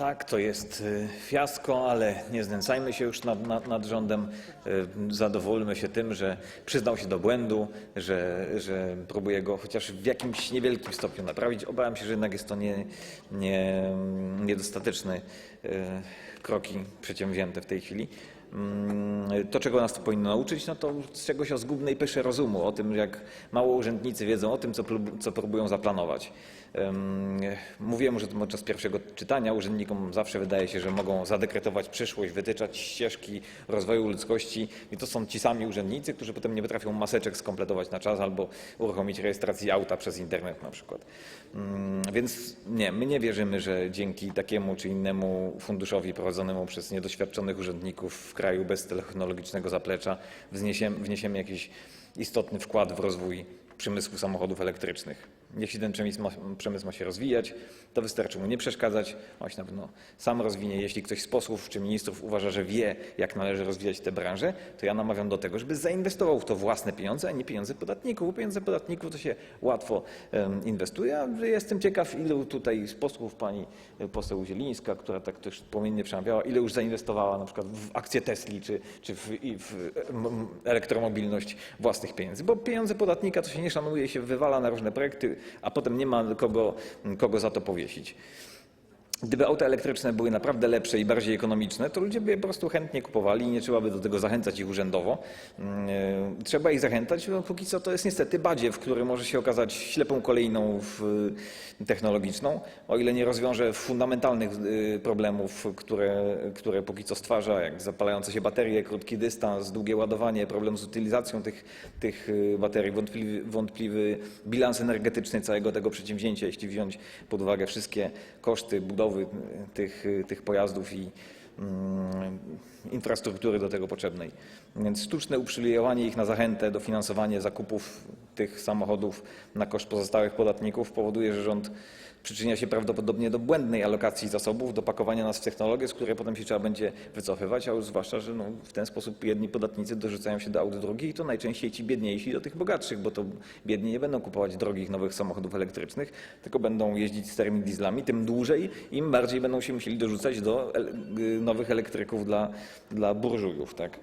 Tak, to jest y, fiasko, ale nie znęcajmy się już nad, nad, nad rządem. Y, Zadowólmy się tym, że przyznał się do błędu, że, że próbuje go chociaż w jakimś niewielkim stopniu naprawić. Obawiam się, że jednak jest to nie, nie, niedostateczny y, kroki przedsięwzięte w tej chwili. Mm, To, czego nas to powinno nauczyć, no to czegoś o zgubnej pysze rozumu, o tym, jak mało urzędnicy wiedzą o tym, co, co próbują zaplanować. Em, Mówiłem już podczas pierwszego czytania. Urzędnikom zawsze wydaje się, że mogą zadekretować przyszłość, wytyczać ścieżki rozwoju ludzkości i to są ci sami urzędnicy, którzy potem nie potrafią maseczek skompletować na czas albo uruchomić rejestracji auta przez internet na przykład. Mm, Więc nie, my nie wierzymy, że dzięki takiemu czy innemu funduszowi prowadzonemu przez niedoświadczonych urzędników w kraju bez technologicznego zaplecza wniesiemy jakiś istotny wkład w rozwój przemysłu samochodów elektrycznych. Jeśli ten przemysł ma, przemysł ma się rozwijać, to wystarczy mu nie przeszkadzać, on się na pewno sam rozwinie. Jeśli ktoś z posłów czy ministrów uważa, że wie, jak należy rozwijać tę branżę, to ja namawiam do tego, żeby zainwestował w to własne pieniądze, a nie pieniądze podatników. Pieniądze podatników to się łatwo inwestuje. Jestem ciekaw, ilu tutaj z posłów pani poseł Zielińska, która tak też płomiennie przemawiała, ile już zainwestowała na przykład w akcje Tesli czy, czy w, w elektromobilność własnych pieniędzy. Bo pieniądze podatnika to się nie szanuje, się wywala na różne projekty, a potem nie ma kogo, za to powiesić. Gdyby auta elektryczne były naprawdę lepsze i bardziej ekonomiczne, to ludzie by je po prostu chętnie kupowali i nie trzeba by do tego zachęcać ich urzędowo. Yy, Trzeba ich zachęcać, bo póki co to jest niestety badziew, który może się okazać ślepą kolejną w, technologiczną, o ile nie rozwiąże fundamentalnych yy, problemów, które, które póki co stwarza, jak zapalające się baterie, krótki dystans, długie ładowanie, problem z utylizacją tych, tych baterii, wątpliwy, wątpliwy bilans energetyczny całego tego przedsięwzięcia, jeśli wziąć pod uwagę wszystkie koszty budowy y, tych, y, tych pojazdów i mm, infrastruktury do tego potrzebnej. Więc sztuczne uprzywilejowanie ich na zachętę, dofinansowanie zakupów tych samochodów na koszt pozostałych podatników powoduje, że rząd przyczynia się prawdopodobnie do błędnej alokacji zasobów, do pakowania nas w technologie, z której potem się trzeba będzie wycofywać, a już zwłaszcza, że no, w ten sposób jedni podatnicy dorzucają się do aut drogich i to najczęściej ci biedniejsi do tych bogatszych, bo to biedni nie będą kupować drogich nowych samochodów elektrycznych, tylko będą jeździć starymi dieslami, tym dłużej, im bardziej będą się musieli dorzucać do y, nowych elektryków dla, dla burżujów. Tak?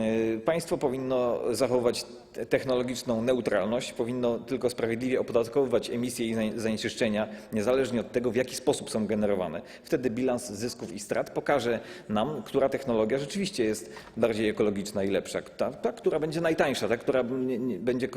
Y, Państwo powinno zachować te- technologiczną neutralność, powinno tylko sprawiedliwie opodatkowywać emisje i zanie- zanieczyszczenia, niezależnie od tego, w jaki sposób są generowane. Wtedy bilans zysków i strat pokaże nam, która technologia rzeczywiście jest bardziej ekologiczna i lepsza. Ta, ta która będzie najtańsza, ta, która będzie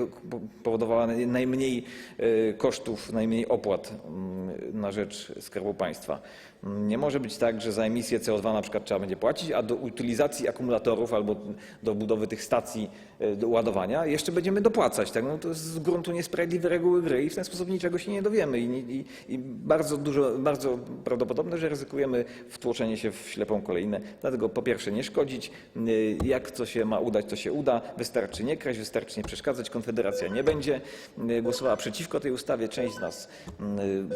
powodowała naj- najmniej y, kosztów, najmniej opłat mm, na rzecz Skarbu Państwa. Mm, Nie może być tak, że za emisję CO2 na przykład trzeba będzie płacić, a do utylizacji akumulatorów albo do budowy tych stacji e, do ładowania jeszcze będziemy dopłacać. Tak? No to jest z gruntu niesprawiedliwe reguły gry i w ten sposób niczego się nie dowiemy. I, i, i bardzo, dużo, bardzo prawdopodobne, że ryzykujemy wtłoczenie się w ślepą kolejnę. Dlatego po pierwsze nie szkodzić, y, jak co się ma udać, to się uda. Wystarczy nie kraść, wystarczy nie przeszkadzać. Konfederacja nie będzie y, głosowała przeciwko tej ustawie. Część z nas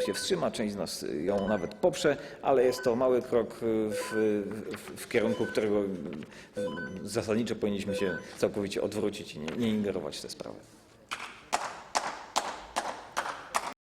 y, się wstrzyma, część z nas ją nawet poprze, ale jest to mały krok w, w, w kierunku, którego zasadniczo powinniśmy się całkowicie odwrócić i nie, ingerować w tę sprawę.